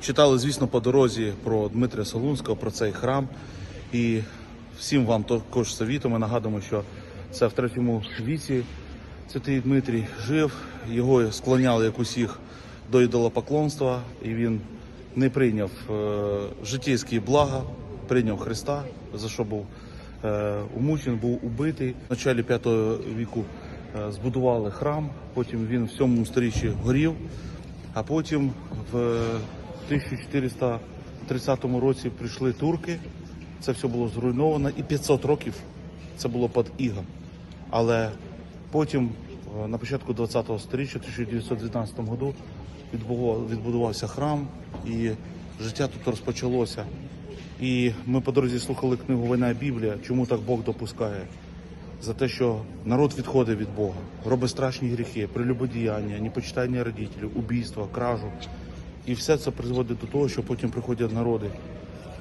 Читали, звісно, по дорозі про Дмитрія Солунського, про цей храм. І всім вам також совітом. Ми нагадуємо, що це в третьому віці святий Дмитрій жив. Його склоняли, як усіх, до ідолопоклонства, і він не прийняв е, життєйські блага, прийняв Христа, за що був е, умучений, був убитий. В началі 5 віку е, збудували храм, потім він в 7 сторіччі горів, а потім в 1430 році прийшли турки, це все було зруйновано, і 500 років це було під ігом. Але потім, е, на початку 20-го сторіччя, в 1919 году, відбував- відбудувався храм, і життя тут розпочалося. І ми по дорозі слухали книгу Війна і Біблія, чому так Бог допускає. За те, що народ відходить від Бога, робить страшні гріхи, прелюбодіяння, непочитання родителів, убійства, кражу. І все це призводить до того, що потім приходять народи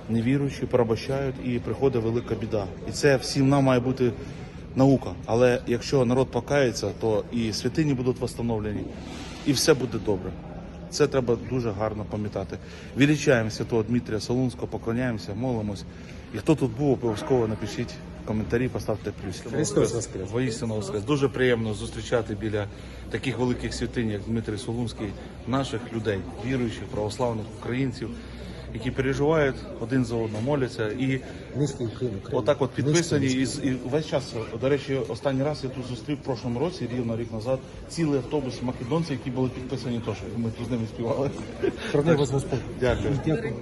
невіруючі, порабощають і приходить велика біда. І це всім нам має бути наука. Але якщо народ покається, то і святині будуть встановлені, і все буде добре. Це треба дуже гарно пам'ятати. Величаємо святого Дмитрія Солунського, поклоняємося, молимось. І хто тут був, обов'язково напишіть коментарі, поставте плюс. Христос Воскрес! Воістину воскрес. Дуже приємно зустрічати біля таких великих святинь, як Дмитрий Солунський, наших людей, віруючих, православних українців, які переживають один за одним, моляться і отак от підписані. І, і весь час, до речі, останній раз я тут зустрів в прошлому році, рівно рік назад, цілий автобус македонців, які були підписані теж. Ми тут з ними співали. Дякую. Дякую.